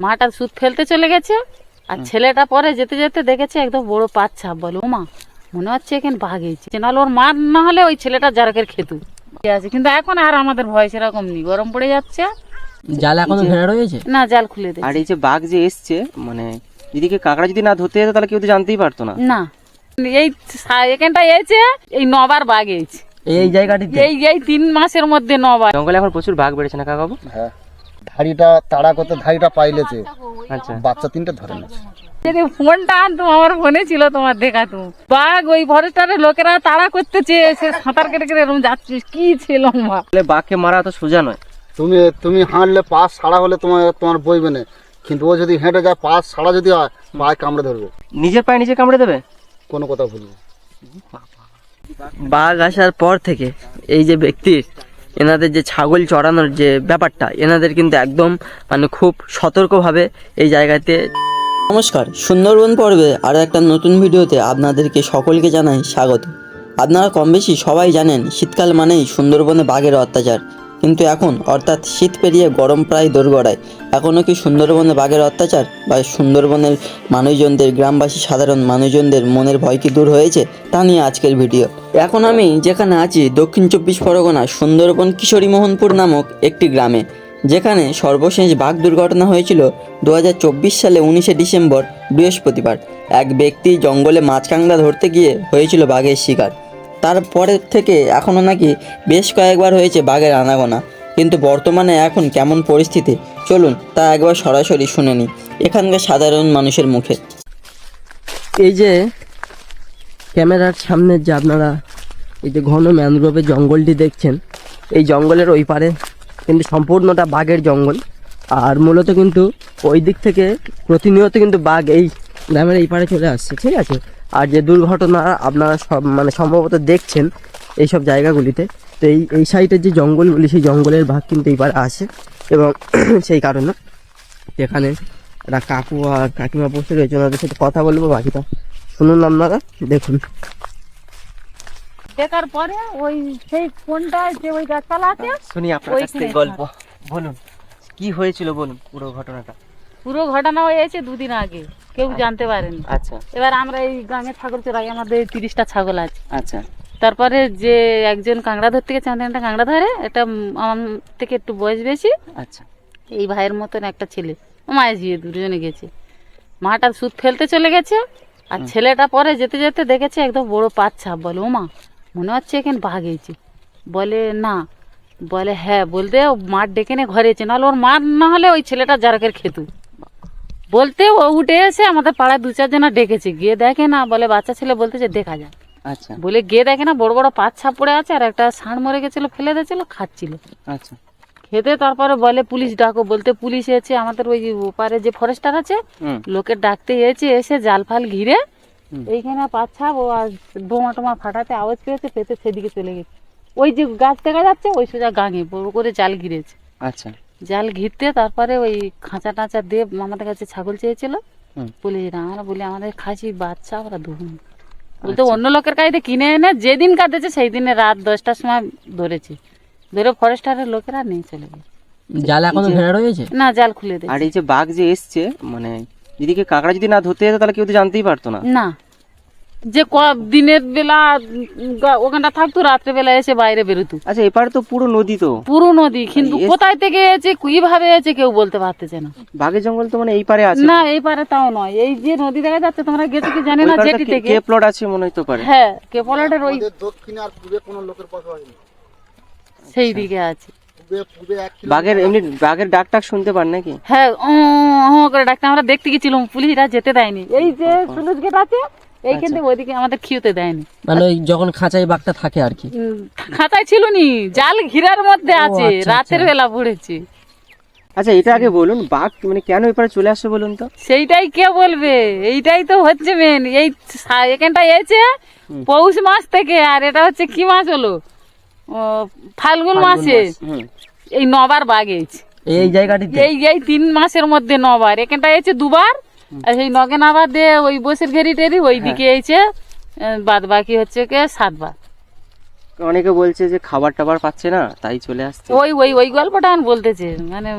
মাটা সুদ ফেলতে চলে গেছে আর ছেলেটা পরে যেতে যেতে দেখেছে একদম বড় পাচ্ছা বলে ও মা মনে হচ্ছে এখানে বাঘ হয়েছে নাহলে ওর মা না হলে ওই ছেলেটা জারকের খেতু। আছে কিন্তু এখন আর আমাদের ভয় সেরকম নেই। গরম পড়ে যাচ্ছে। জাল এখনও ঘেরা রয়েছে না জাল খুলে দে আর এই যে বাঘ যে এসছে মানে এদিকে কাঁকড়া যদি না ধরতে যেত তাহলে কেউ তো জানতেই পারতো না। না। এই এখানটা এসে এই নবার বাঘ এসেছে। এই- এই জায়গাটিতে? এই এই তিন মাসের মধ্যে নবার। জঙ্গলে এখন প্রচুর বাঘ বেড়েছে না কাকাবু হ্যাঁ। ধাড়িটা তাড়া করতে ধাড়িটা পাইলেছে আচ্ছা। বাচ্চা তিনটে ধরে নিয়েছে। যদি ফোনটা আনতো আমার ফোনে ছিল তোমার দেখাতো বাঘ ওই ফরেস্টারের লোকেরা তাড়া করতেছে সে সাঁতার কেটে কেটে এরকম যাচ্ছিস কি ছিল মা? বাঘকে মারা তো সোজা নয়। তুমি তুমি হাঁটলে পাশ ছাড়া হলে তোমার তোমার বইবে না। কিন্তু ও যদি হেঁটে যায় পাশ ছাড়া যদি হয় পায়ে কামড়ে ধরবে। নিজের পায়ে নিজে কামড়ে দেবে? কোনো কথা ভুলবে বাঘ আসার পর থেকে এই যে ব্যক্তির এনাদের যে ছাগল চড়ানোর যে ব্যাপারটা, এনাদের কিন্তু একদম মানে খুব সতর্কভাবে এই জায়গাতে নমস্কার, সুন্দরবন পর্বে আরও একটা নতুন ভিডিওতে আপনাদেরকে সকলকে জানাই স্বাগত। আপনারা কম বেশি সবাই জানেন, শীতকাল মানেই সুন্দরবনে বাঘের অত্যাচার। কিন্তু এখন অর্থাৎ শীত পেরিয়ে গরম প্রায় দোরগড়ায়। এখনও কি সুন্দরবনে বাঘের অত্যাচার বা সুন্দরবনের মানুষজনদের, গ্রামবাসী, সাধারণ মানুষজনদের মনের ভয় কি দূর হয়েছে? তা নিয়ে আজকের ভিডিও। এখন আমি যেখানে আছি, দক্ষিণ চব্বিশ পরগনা, সুন্দরবন কিশোরী মোহনপুর নামক একটি গ্রামে। যেখানে সর্বশেষ বাঘ দুর্ঘটনা হয়েছিল দু হাজার চব্বিশ সালে উনিশে ডিসেম্বর, বৃহস্পতিবার। এক ব্যক্তি জঙ্গলে মাছ কাঁকড়া ধরতে গিয়ে হয়েছিল বাঘের শিকার। তারপরের থেকে এখনও নাকি বেশ কয়েকবার হয়েছে বাঘের আনাগোনা। কিন্তু বর্তমানে এখন কেমন পরিস্থিতি? চলুন তা একবার সরাসরি শুনে নিই এখানকার সাধারণ মানুষের মুখে। এই যে ক্যামেরার সামনে যে আপনারা এই যে ঘন ম্যানগ্রোভের জঙ্গলটি দেখছেন, এই জঙ্গলের ওই পারে কিন্তু সম্পূর্ণটা বাঘের জঙ্গল। আর মূলত কিন্তু ওই দিক থেকে প্রতিনিয়ত কিন্তু বাঘ এই গ্রামের এই পারে চলে আসছে ঠিক আছে? আর যে দুর্ঘটনা আপনারা সব মানে সম্ভবত দেখছেন এই সব জায়গাগুলিতে তো এই এই সাইডের যে জঙ্গলগুলি সেই জঙ্গলের ভাগ কিন্তু এই পারে আসে এবং সেই কারণে এখানে একটা কাকু আর কাকিমা বসে রয়েছে ওনাদের সাথে কথা বলব বাকিটা শুনুন আপনারা দেখুন। দেখার পরে ওই সেই ফোনটা যে ওই গাছপালা আছে শুনি আপনার কাছ থেকে গল্প বলুন কি হয়েছিল বলুন পুরো ঘটনাটা? পুরো ঘটনা হয়েছে দুদিন আগে। কেউ জানতে পারেনি। আচ্ছা। এবার আমরা এই গ্রামে ছাগল চড়াই আমাদের তিরিশটা ছাগল আছে। আচ্ছা। তারপরে যে একজন কাঁকড়া ধরতে গেছে আমাদের একটা কাঁকড়া ধরে এটা আমার থেকে একটু বয়স বেশি। আচ্ছা। এই ভাইয়ের মতন একটা ছেলে। ও মায়ের ঝিয়ে দুজনে গেছে। মাটা সুদ ফেলতে চলে গেছে আর ছেলেটা পরে যেতে যেতে দেখেছে একদম বড় পাচ্ছা। বলে ও মা মনে হচ্ছে এখানে বাঘ হয়েছে বলে না। বলে হ্যাঁ। বলতে ও মাঠ ডেকে নিয়ে ঘরে এসে। নাহলে ওর মা না হলে ওই ছেলেটা জারকের খেতু। বলতে ও উঠে এসে আমাদের পাড়ায় দু চারজনা ডেকেছে। গিয়ে দেখে না বলে বাচ্চা ছেলে বলতেছে দেখা যাক। আচ্ছা। বলে গিয়ে দেখে না বড় বড় পাচ্ছা পড়ে আছে আর একটা ষাঁড় মরে গেছিল ফেলে দিয়েছিল খাচ্ছিল। আচ্ছা। খেতে তারপরে বলে পুলিশ ডাকো বলতে পুলিশ এসে আমাদের ওই ওপারে যে ফরেস্টার আছে লোকের ডাকতে এসে এসে জাল ফাল ঘিরে। এইখানে পাচ্ছা ও আর বোমা টোমা ফাটাতে আওয়াজ পেয়েছে পেতে সেদিকে চলে গেছে। ওই যে গাছ দেখা যাচ্ছে ওই সোজা গাঙে বড় করে জাল ঘিরেছে। আচ্ছা। জাল ঘিরতে তারপরে ওই খাঁচা টাঁচা দিয়ে আমাদের কাছে ছাগল চেয়েছিল। পুলিশরা আমরা বলি আমাদের খাসি বাচ্চা ওরা ধরুন বলতে অন্য লোকের কাছে কিনে এনে যেদিন কাটেছে সেই দিনে রাত দশটার সময় ধরেছি। ধরে ফরেস্টারের লোকেরা নিয়ে চলে গেছে। জাল এখনও ঘেরা রয়েছে? না জাল খুলে দেয় আর এই যে বাঘ যে এসছে মানে এদিকে কাঁকড়া যদি না ধরতে যেত তাহলে কেউ তো জানতেই পারতো না। না যে ক দিনের বেলা ওখানটা থাকতো রাত্রে বেলা এসে বাইরে বেরোতো। আচ্ছা এপারে তো পুরো নদী তো। পুরো নদী কিন্তু কোথায় থেকে এসে কীভাবে এসে কেউ বলতে পারতেছে না। বাঘের জঙ্গল তো মানে এই পারে আছে। না এই পারে তাও নয়। এই যে নদী দেখা যাচ্ছে তোমরা গেছো কি জানি না ওই পারে জেটি থেকে। কে প্লট আছে মনে হয়তো পারে। হ্যাঁ কেপলাটের ওই আমাদের দক্ষিণে আর পূবে কোনো লোকের পথ হয়নি। সেই দিকে আছে। বাঘের এমনি বাঘের ডাক টাক শুনতে পান নাকি? হ্যাঁ ও করে ডাক্তার আমরা দেখতে গেছিলাম পুলিশরা যেতে দেয়নি। এই যে সুলুজ গেট আছে এইখান থেকে ওইদিকে আমাদের খিউতে দেয়নি। মানে ওই যখন খাঁচায় বাঘটা থাকে আর কি। খাতায় ছিল নি জাল ঘিরার মধ্যে আছে আচ্ছা, রাতের বেলা পড়েছে। আচ্ছা এটা আগে বলুন বাঘ মানে কেন এপারে চলে আসছে বলুন তো? সেইটাই কে বলবে? এইটাই তো হচ্ছে মেন এই এখানটা এসে পৌষ মাস থেকে আর এটা হচ্ছে কি মাস হলো? ও, ফাল্গুন মাসে। এই নবার বাঘ এই জায়গাটিতে? এই এই তিন মাসের মধ্যে নবার। এখানটা এসে দুবার আর সেই নগেন আবার দিয়ে ওই বসের ঘেরি টেরি ওই দিকে এসে বাদ বাকি হচ্ছে কে সাতবার অনেকে বলছে যে খাবার টাবার পাচ্ছে না তাই চলে আসছে। ওই ওই ওই গল্পটা আমি বলতেছে মানে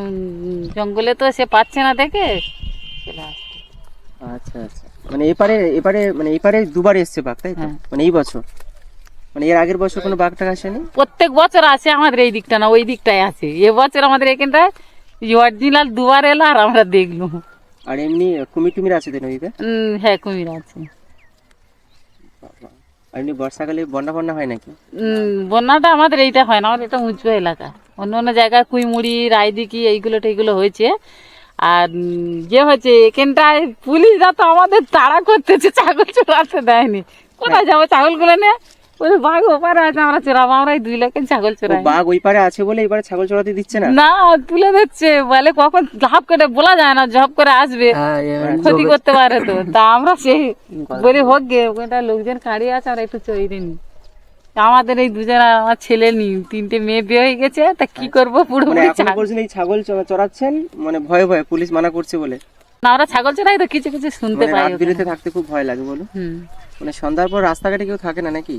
জঙ্গলে তো সে পাচ্ছে না দেখে চলে আসছে। আচ্ছা আচ্ছা। মানে এপারে এপারে মানে এপারে দুবার এসছে বাঘ তাই তো? হ্যাঁ। মানে এই বছর? মানে এর আগের বছর কোনো বাঘ টাঘ আসেনি? প্রত্যেক বছর আসে আমাদের এই দিকটা না ওই দিকটাই আছে এবছর আমাদের এখানটায় অরিজিনাল দুবার এলো আর আমরা দেখলুম। আর এমনি কুমির টুমির আছে তো নদীতে? হ্যাঁ কুমির আছে। আর এমনি বর্ষাকালে বন্যা ফন্যা হয় নাকি? বন্যাটা আমাদের এইটা হয় না আমাদের এটা উঁচু এলাকা। অন্য অন্য জায়গায় কুইমুড়ি রায়দিকি এইগুলো টেগুলো হয়েছে। আর যে হচ্ছে এখানটায় পুলিশরা তো আমাদের তাড়া করতেছে ছাগল চোরাতে দেয়নি। কোথায় যাব ছাগলগুলো নিয়ে? ওই বাঘ ওপারে আছে আমরা চোরাবো আমরা এই দুই লোকের ছাগল চোরাই। বাঘ ওই পারে আছে বলে এবারে ছাগল চড়াতে দিচ্ছে না? না তুলে দিচ্ছে। বলে কখন ঝাপ করে বলা যায় না ঝপ করে আসবে। হ্যাঁ, ক্ষতি করতে পারে তো। তা আমরা সেই বলি হোক গে ওখানটা লোকজন কাড়িয়ে আছে আমরা একটু চৈরে নি আমাদের এই দুজন আমার ছেলে নি তিনটে মেয়ে বিয়ে হয়ে গেছে তা কি করব পুরো মানে বলছেন এই ছাগল চড়াচ্ছেন মানে ভয়ে ভয়ে পুলিশ মানা করছে বলে। না আমরা ছাগল চড়াই তো কিছু কিছু শুনতে মানে পাই রাত থাকতে খুব ভয় লাগে বলুন। হুম। মানে সন্ধ্যার পর রাস্তাঘাটে কেউ থাকে না নাকি?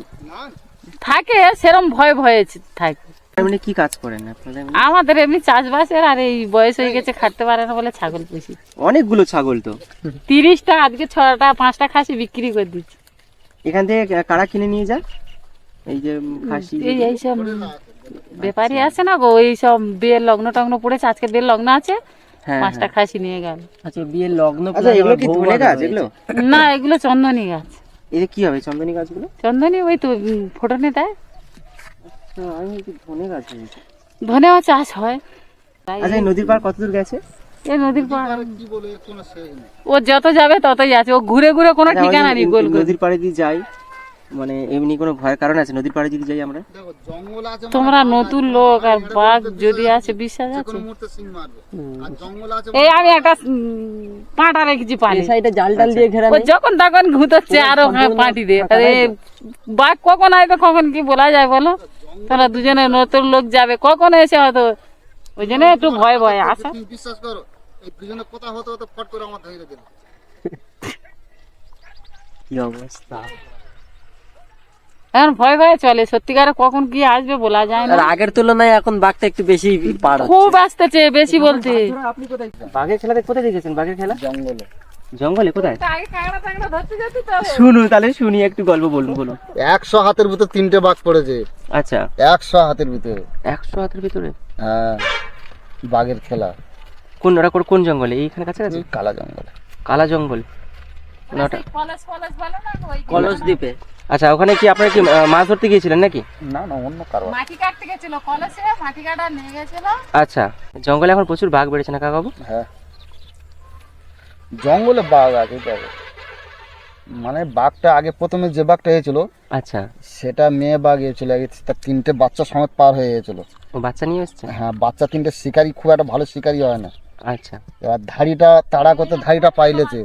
থাকে সেরম ভয় ভয়ে থাকে। এমনি কি কাজ করেন আপনাদের আমাদের এমনি চাষবাসের আর এই বয়স হয়ে গেছে খাটতে পারে না বলে ছাগল পুষি। অনেকগুলো ছাগল তো। তিরিশটা আজকে ছটা পাঁচটা খাসি বিক্রি করে দিচ্ছি। এখান থেকে কারা কিনে নিয়ে যায় এই যে খাসি এই এইসব ব্যাপারী আছে না গো ওই সব বিয়ের লগ্ন টগ্ন পড়েছে আজকে বিয়ের লগ্ন আছে হ্যাঁ পাঁচটা খাসি নিয়ে গেল। আচ্ছা বিয়ের লগ্ন আচ্ছা এগুলো কি ধনে গাছ এগুলো? না এগুলো চন্দনী গাছ। যে কি হবে? চন্দনী গাছগুলো? চন্দনী ওই তো ফোটনে দেয়। আচ্ছা, আমি কি ধনে গাছ ভেবেছি। ধনেও চাষ হয়। তাই আচ্ছা এই নদীর পার কতদূর গেছে? এই নদীর পাড় কি বলে কোনো শেষ নেই ও যত যাবে ততই আছে। ও ঘুরে ঘুরে কোনো আচ্ছা, ঠিকানা নেই গোল গোল। নদীর পাড়ে দিয়ে যাই। মানে এমনি কোনো ভয়ের কারণ আছে? নদীর পাড়ে যদি যাই আমরা? জঙ্গল আছে তোমরা নতুন লোক আর বাঘ যদি আছে বিশ্বাস আছে? কোনো মুহূর্তে সিং মারবে। আর জঙ্গল আছে এই আমি একটা পাঁটা রেখেছি পানি। সাইডে জাল টাল দিয়ে ঘেরা যখন তখন ঘুতোচ্ছে আরও পাটি দে আরে বাঘ কখন আসবে কখন কি বলা যায় বলো? তোরা দুজনে নতুন লোক যাবে কখন এসে হয়তো ওই জন্য একটু ভয় ভয় আসা বিশ্বাস করো এই দুজনে কথা হতে হতে ফট করে আমার ধরে দিল কি অবস্থা? এখন ভয় ভয়ে চলে সত্যিকারে কখন কি আসবে বলা যায় না। আর আগের তুলনায় এখন বাঘটা একটু বেশি পাড়া খুব আসতেছে বেশি বলতে। বাঘের খেলাতে কোথায় দেখেছেন? বাঘের খেলা? জঙ্গলে। জঙ্গলে কোথায়? শুনুন তাহলে শুনি একটু গল্প বলুন বলুন। একশো হাতের ভিতর তিনটে বাঘ পড়েছে। আচ্ছা। একশো হাতের ভিতরে। একশো হাতের ভিতরে? হ্যাঁ বাঘের খেলা। কোন ওরা কোন- কোন জঙ্গলে? এইখানে কাছাকাছি? কালা জঙ্গলে। কালা জঙ্গল। না ওটা কলেজ কলেজ বলে না ওই কলস দ্বীপে। আচ্ছা ওখানে কি আপনারা কি মাছ ধরতে গিয়েছিলেন নাকি? না না অন্য কারও মাটি কাটতে গেছিল কলেজে মাটি কাটা নিয়ে গেছিল। আচ্ছা জঙ্গলে এখন প্রচুর বাঘ বেড়েছে না কাকাবু হ্যাঁ। জঙ্গলে বাঘ আছে দেখো মানে বাঘটা আগে প্রথমে যে বাঘটা হয়েছিল আচ্ছা। সেটা মেয়ে বাঘ হয়েছিল আগে তার তিনটে বাচ্চা সমেত পার হয়ে গেছিল। ও বাচ্চা নিয়ে এসছে? হ্যাঁ বাচ্চা তিনটে শিকারি খুব একটা ভালো শিকারি হয় না। আচ্ছা। এবার ধাড়িটা তাড়া করতে ধাড়িটা পাইলেছে।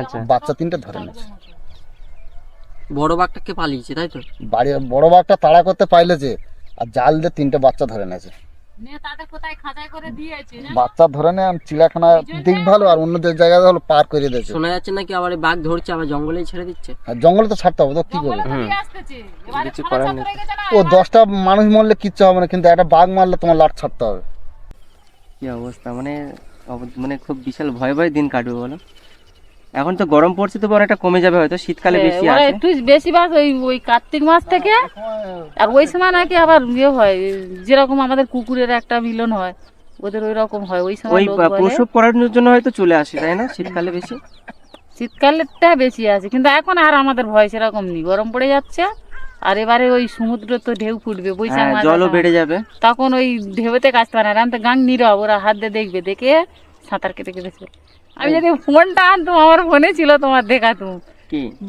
আচ্ছা। বাচ্চা তিনটে ধরে নিয়েছে। বড় বাঘটাকে পালিয়েছে তাই তো? বাড়ি বড় বাঘটা তাড়া করতে পাইলে যে আর জাল দিয়ে তিনটে বাচ্চা ধরে নিয়েছে। বাচ্চা ধরে নেয় চিড়াখানা দিক ভালো আর অন্য জায়গায় হলো পার করে দিয়েছে। শোনা যাচ্ছে নাকি আবার এই বাঘ ধরছে আবার জঙ্গলেই ছেড়ে দিচ্ছে? আর জঙ্গলে তো ছাড়তে হবে তো কি করবে? হুম কিছু করার নেই। ও দশটা মানুষ মরলে কিচ্ছু হবে না কিন্তু একটা বাঘ মারলে তোমার লাট ছাড়তে হবে। কি অবস্থা? মানে মানে খুব বিশাল ভয় ভয় দিন কাটবে বলো। এখন তো গরম পড়ছে তো অনেকটা কমে যাবে হয়তো শীতকালে বেশি ওরা আছে। একটু বেশি বাস ওই ওই কার্তিক মাস থেকে আর ওই সময় নাকি আবার ইয়ে হয় যেরকম আমাদের কুকুরের একটা মিলন হয় ওদের ওই রকম হয় ওই সময় ওই প্রসব করানোর জন্য হয়তো চলে আসে তাই না শীতকালে বেশি? শীতকালেরটা বেশি আছে কিন্তু এখন আর আমাদের ভয় সেরকম নেই গরম পড়ে যাচ্ছে আর এবারে ওই সমুদ্র তো ঢেউ ফুটবে বৈশাখ হ্যাঁ মাস জলও বেড়ে যাবে। তখন ওই ঢেউতে কাজতে পারে না আমি তো গাং নীরব ওরা হাত দিয়ে দেখবে দেখে সাঁতার কেটে কেটে চলে। আমি যদি ফোনটা আনতাম আমার ফোনে ছিল তোমার দেখাতুম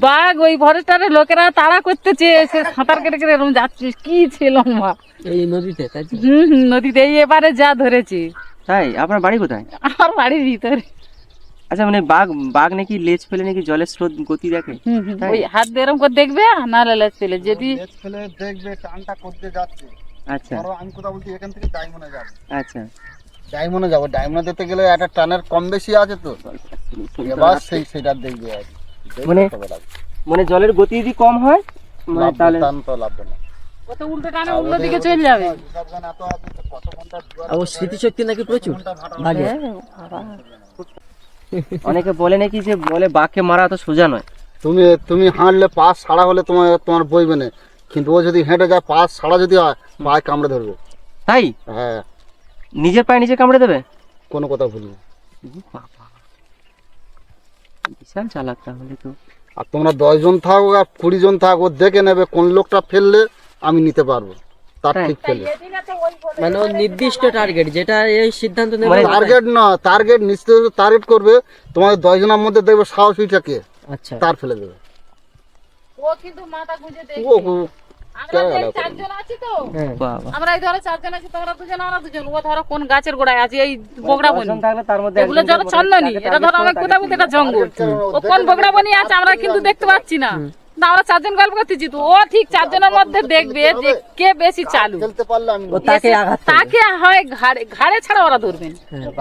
বাঘ ওই ফরেস্টারের লোকেরা তাড়া করতেছে সে সাঁতার কেটে কেটে এরকম যাচ্ছে। কি ছিল মা? এই নদীতে হুম হুম, নদীতে এই এবারে যা ধরেছে। তাই? আপনার বাড়ি কোথায়? আমার বাড়ির ভিতরে। আচ্ছা মানে বাঘ বাঘ নাকি লেজ ফেলে নাকি জলের স্রোত গতি দেখে? ওই হাত দিয়ে এরম করে দেখবে না লেলেজ ফেলে। যদি ফেলে দেখবে টানটা করতে যাচ্ছে। আচ্ছা। আমি কোথাও বলছি এখান থেকে ডায়মন্ডে যাব। আচ্ছা। ডায়মন্ডে যাব। ডায়মন্ডে যেতে গেলে একটা টানের কম বেশি আছে তো। এবার সেই সেটা দেখবে আর কি। মানে- মানে জলের গতি যদি কম হয় মানে তাহলে টান তো লাগবে না ও তো উল্টো টানে উল্টো দিকে চলে যাবে। আর ওর স্মৃতিশক্তি নাকি প্রচুর? হ্যাঁ, অনেকে বলে নাকি যে বলে বাঘকে মারা তো সোজা নয়। তুমি তুমি হাঁটলে পাশ ছাড়া হলে তোমার তোমার বইবে না। কিন্তু ও যদি হেঁটে যায় পাশ ছাড়া যদি হয় পায়ে কামড়ে ধরবে। তাই? হ্যাঁ। নিজের পায়ে নিজে কামড়ে দেবে? কোনো কথা ভুলবে বাবা। বিশাল চালাক তাহলে তো। আর তোমরা দশজন থাকো আর কুড়ি জন থাকো ও দেখে নেবে কোন লোকটা ফেললে আমি নিতে পারব। তার ঠিক ফেলে। মানে ওর নির্দিষ্ট টার্গেট যেটা এই সিদ্ধান্ত নেবে মানে টার্গেট না টার্গেট নিশ্চয় টার্গেট করবে তোমাদের দশজনের মধ্যে দেখবে সাহসীটাকে আচ্ছা। তার ফেলে দেবে। ও কিন্তু মাথা গুঁজে দেখবে। ও ও, আমরা এই চারজন আছি তো। হ্যাঁ। আমরা ধরো চারজন আছি তোমরা দুজন আমরা দুজন। ও ধরো কোন গাছের গোড়ায় আছে এই বগড়া বনি। এগুলো ধরো চন্দনী এটা ধরো আমরা কোথায় বলতে এটা জঙ্গল। ও কোন বগড়া বনি আছে আমরা কিন্তু দেখতে পাচ্ছি না। না আমরা চারজন গল্প করতেছি তো ও ঠিক চারজনের মধ্যে দেখবে যে কে বেশি চালু। ফেলতে পারলে আমি তাকে আঘাত তাকে হয় ঘাড়ে ঘাড়ে ছাড়া ওরা ধরবেন তো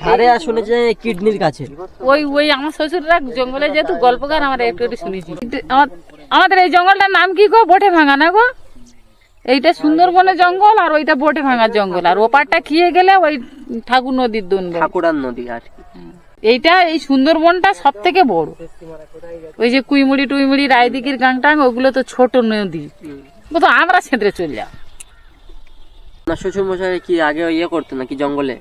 ধারে আর শুনেছে কিডনির কাছে। ওই ওই আমার শ্বশুররা জঙ্গলে যেহেতু গল্পকার আমরা একটু একটু শুনেছি। কিন্তু আমার- আমাদের এই জঙ্গলটার নাম কি গো? বোটে ভাঙা না গো? এইটা সুন্দরবনের জঙ্গল আর ওইটা বোটে ভাঙার জঙ্গল। আর ওপারটা খেয়ে গেলে ওই ঠাকুর নদীর দুন। ঠাকুরান নদী আর কি। এইটা এই সুন্দরবনটা সব থেকে বড়। ওই যে কুইমুড়ি টুইমুড়ি রায়দিঘির গাংটাং ওগুলো তো ছোট নদী। ও তো আমরা ছেঁতরে চলে যাও। না শ্বশুর মশাই কি আগে ইয়ে করতো নাকি জঙ্গলে?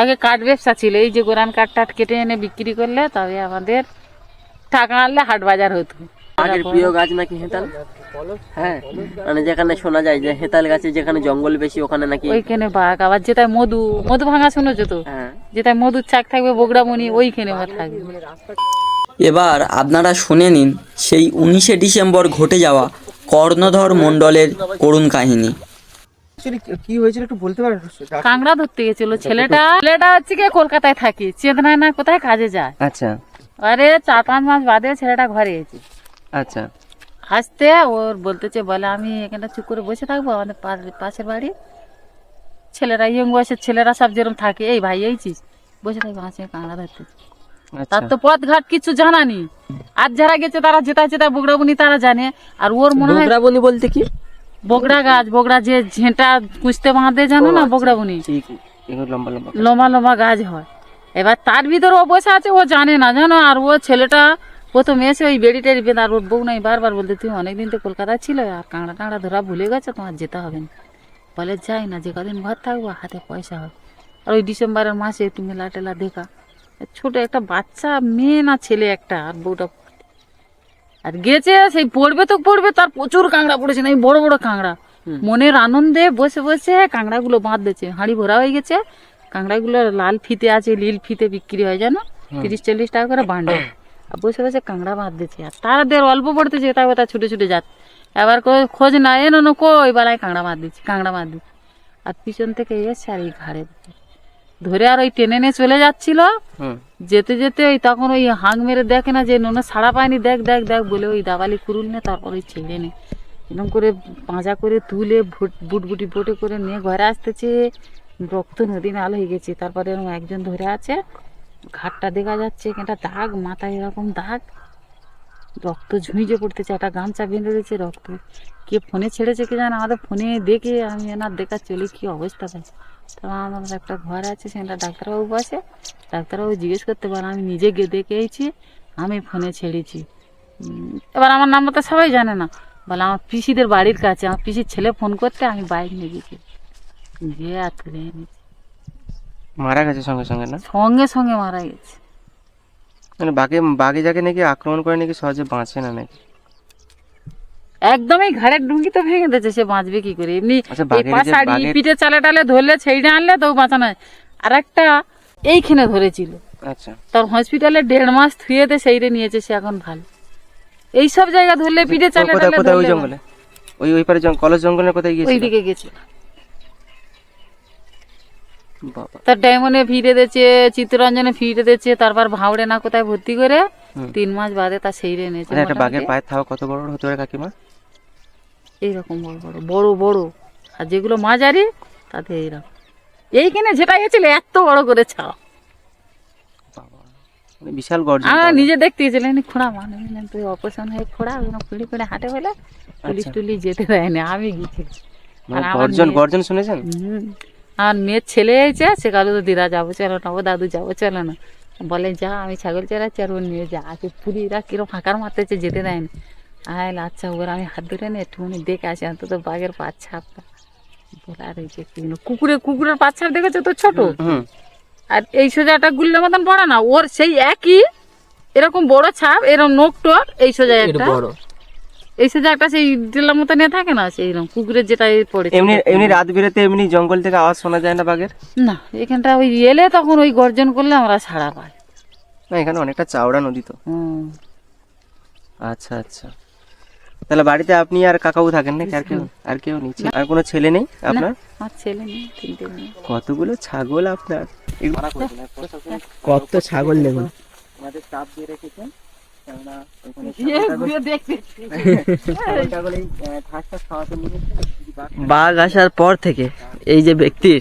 আগে কাঠ ব্যবসা ছিল এই যে গোরান কাঠ টাট কেটে এনে বিক্রি করলে তবে আমাদের টাকা আনলে হাট বাজার হতো। আগের প্রিয় গাছ নাকি হেতাল? হ্যাঁ মানে যেখানে শোনা যায় যে হেতাল গাছে যেখানে জঙ্গল বেশি ওখানে নাকি ওইখানে বাঘ আবার যেটায় মধু মধু ভাঙা শুনেছো তো? হ্যাঁ। যেটায় মধুর চাক থাকবে বগড়ামণি ওইখানে আমার থাকবে। এবার আপনারা শুনে নিন সেই উনিশে ডিসেম্বর ঘটে যাওয়া কর্ণধর মণ্ডলের করুণ কাহিনী। কি হয়েছিল একটু বলতে পারেন? কাঁকড়া ধরতে গেছিল ছেলেটা ছেলেটা হচ্ছে কি কলকাতায় থাকে চেতনায় না কোথায় কাজে যায়। আচ্ছা। আরে চার পাঁচ মাস বাদে ছেলেটা ঘরে এসেছে আচ্ছা। আসতে ওর বলতেছে বলে আমি এখানে চুপ করে বসে থাকব আমাদের পাশের বাড়ি? ছেলেরা ইয়ং বয়সের ছেলেরা সব যেরকম থাকে এই ভাই এইছিস বসে থাকব হাসি কাঁকড়া ধরতে। আচ্ছা। তার তো পথ ঘাট কিছু জানা নেই। আর যারা গেছে তারা যেটা যেটা বগড়াবনি তারা জানে। আর ওর মনে হয় বগরাবনি বলতে কি? বগড়া গাছ বগড়া যে ঝেঁটা কুঁচতে বাঁধে জানো না বগড়াবনি? এগুলো লম্বা লম্বা। লম্বা লম্বা গাছ হয়। এবার তার ভিতরে ও বসে আছে ও জানে না জানো? আর ও ছেলেটা প্রথম এসে ওই বেড়ি টেড়ি বেঁধে আর ওর বউ নাই বারবার বলতে তুমি অনেকদিন তো কলকাতায় ছিল আর কাঁকড়া টাঁকড়া ধরা ভুলে গেছে তোমার যেতে হবে না। বলে যাই না যে কদিন ঘর থাকব হাতে পয়সা হবে। আর ওই ডিসেম্বরের মাসে একটু মেলা টেলা দেখা। ছোট একটা বাচ্চা মেয়ে না ছেলে একটা আর বউটা আর গেছে সেই পড়বে তো পড়বে তার প্রচুর কাঁকড়া পড়েছে না বড় বড় কাঁকড়া মনের আনন্দে বসে বসে কাঁকড়াগুলো বাঁধতেছে হাঁড়ি ভরা হয়ে গেছে। কাঁকড়াগুলো লাল ফিতে আছে নীল ফিতে বিক্রি হয় জানো? তিরিশ চল্লিশ টাকা করে বান্ডেল। আর বসে বসে কাঁকড়া বাঁধতেছে। আর তাদের অল্প পড়তেছে এটা ওটা ছুটে ছুটে যাচ্ছে। এবার খোঁজ না এনো না কই? বেলায় কাঁকড়া বাঁধ দিচ্ছি কাঁকড়া বাঁধ দিচ্ছি আর পিছন থেকে এসছে আর এই ঘাড়ে ধরে। আর ওই টেনে নিয়ে চলে যাচ্ছিল। যেতে যেতে ওই তখন ওই হাঁক মেরে দেখে না যে নোনা সাড়া পায়নি দেখ দেখ দেখ বলে ওই দাবালি কুরুল নে তারপর ওই ছেড়ে নে এরকম করে পাঁজা করে তুলে ভুট- বুটবুটি বোটে করে নিয়ে ঘরে আসতেছে। রক্ত নদী নাল হয়ে গেছে। তারপরে এরকম একজন ধরে আছে। ঘাটটা দেখা যাচ্ছে একটা দাগ, মাথায় এরকম দাগ। রক্ত ঝুঁইজে পড়তেছে, একটা গামছা বেঁধে দিয়েছে রক্ত। কে ফোনে ছেড়েছে কি জানে, আমাদের ফোনে দেখে আমি এনার দেখা চলি, কি অবস্থা তাই তো আমার একটা ঘর আছে সেটা ডাক্তারবাবু বসে। ডাক্তারবাবু জিজ্ঞেস করতে পারে, আমি নিজে গিয়ে দেখে এসেছি আমি ফোনে ছেড়েছি। এবার আমার নাম্বার তো সবাই জানে না। বলে আমার পিসিদের বাড়ির কাছে, আমার পিসির ছেলে ফোন করতে আমি বাইক নিয়ে গেছি। গিয়ে আর তুলে এনেছি। মারা গেছে সঙ্গে সঙ্গে না? সঙ্গে সঙ্গে মারা গেছে। মানে বাঘে বাঘে যাকে নাকি আক্রমণ করে নাকি সহজে বাঁচে না নাকি? একদমই ঘাড়ের ডুঙ্গি তো ভেঙে দিয়েছে সে বাঁচবে কি করে? এমনি পিঠে চালে টালে ধরলে ছেড়ে আনলে তো বাঁচানো। আর একটা এইখানে ধরেছিল। আচ্ছা। তার হসপিটালে দেড় মাস থুয়েতে সেইরে নিয়েছে সে এখন ভালো। এই সব জায়গা ধরলে পিঠে চালে টালে ওই জঙ্গলে? ওই ওই পারে জঙ্গল কলেজ জঙ্গলের কোথায় গিয়েছিল? ওইদিকে গেছে বাবা তার ডায়মন্ডে ফিরে দিয়েছে চিত্তরঞ্জনে ফিরে দিয়েছে তারপর ভাওড়ে না কোথায় ভর্তি করে তিন মাস বাদে তা নিয়েছে মানে একটা বাঘের পায়ের থাবা কত বড় বড় হতে পারে কাকিমা? এইরকম বড় বড় বড় বড়। আর যেগুলো মাঝারি তাতে এইরকম। এইখানে যেটা গেছিল এত বড় করে ছাও। মানে বিশাল গর্জন আমরা নিজে দেখতে গেছিলেন খোঁড়া মানে তুই অপারেশন হয়ে খোঁড়া পিড়ি পিড়ে হাঁটে বলে পুলিশ আচ্ছা। টুলিশ যেতে দেয়নি আমি গেছিলাম মানে গর্জন গর্জন শুনেছেন? আমার মেয়ের ছেলে হয়েছে সে কালো তো দিদা যাব চলো না ও দাদু যাব চলো না। বলে যা আমি ছাগল চড়াচ্ছি আর ওর নিয়ে যা। আগে পুরীরা কিরম ফাঁকার মারতেছে যেতে দেয়নি আয় আচ্ছা ওর আমি হাত ধরে নিয়ে একটুখানি দেখে আসি অন্তত বাঘের পাঁচ ছাপটা বলে আর এই যে কুকুরে কুকুরের পাঁচ ছাপ দেখেছ তো ছোট? হুম আর এই সোজাটা গুল্লের মতন পড়ে না ওর সেই একই এরকম বড় ছাপ এরকম নোক টোক এই সোজা একটা। এই একটা সেই ডিলার মতন নিয়ে থাকে না সেই রকম কুকুরের যেটা পড়ে এমনি এমনি রাত বেরোতে এমনি জঙ্গল থেকে আওয়াজ শোনা যায় না বাঘের? না এখানটা ওই এলে তখন ওই গর্জন করলে আমরা ছাড়া পাই। না এখানে অনেকটা চাওড়া নদী তো। আচ্ছা আচ্ছা। তাহলে বাড়িতে আপনি আর কাকাও থাকেন না আর কেউ আর কেউ নেই? আর কোনো ছেলে নেই আপনার? আমার ছেলে নেই কতগুলো ছাগল আপনার? কত ছাগল দেখুন। আমাদের চাপ দিয়ে রেখেছেন। কেননা বাঘ আসার পর থেকে এই যে ব্যক্তির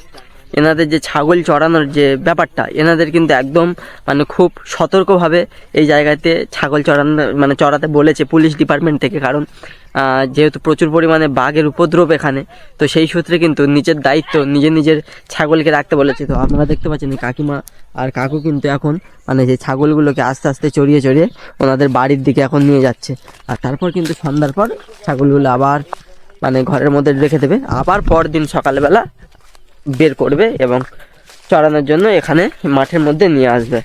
এনাদের যে ছাগল চড়ানোর যে ব্যাপারটা এনাদের কিন্তু একদম মানে খুব সতর্কভাবে এই জায়গাতে ছাগল চড়ানো মানে চড়াতে বলেছে পুলিশ ডিপার্টমেন্ট থেকে কারণ যেহেতু প্রচুর পরিমাণে বাঘের উপদ্রব এখানে, তো সেই সূত্রে কিন্তু নিজের দায়িত্ব নিজের নিজের ছাগলকে রাখতে বলেছে। তো আপনারা দেখতে পাচ্ছেন কাকিমা আর কাকু কিন্তু এখন মানে যে ছাগলগুলোকে আস্তে আস্তে চড়িয়ে চড়িয়ে ওনাদের বাড়ির দিকে এখন নিয়ে যাচ্ছে। আর তারপর কিন্তু সন্ধ্যার পর ছাগলগুলো আবার মানে ঘরের মধ্যে রেখে দেবে। আবার পরদিন সকালবেলা বের করবে এবং চড়ানোর জন্য এখানে মাঠের মধ্যে নিয়ে আসবে।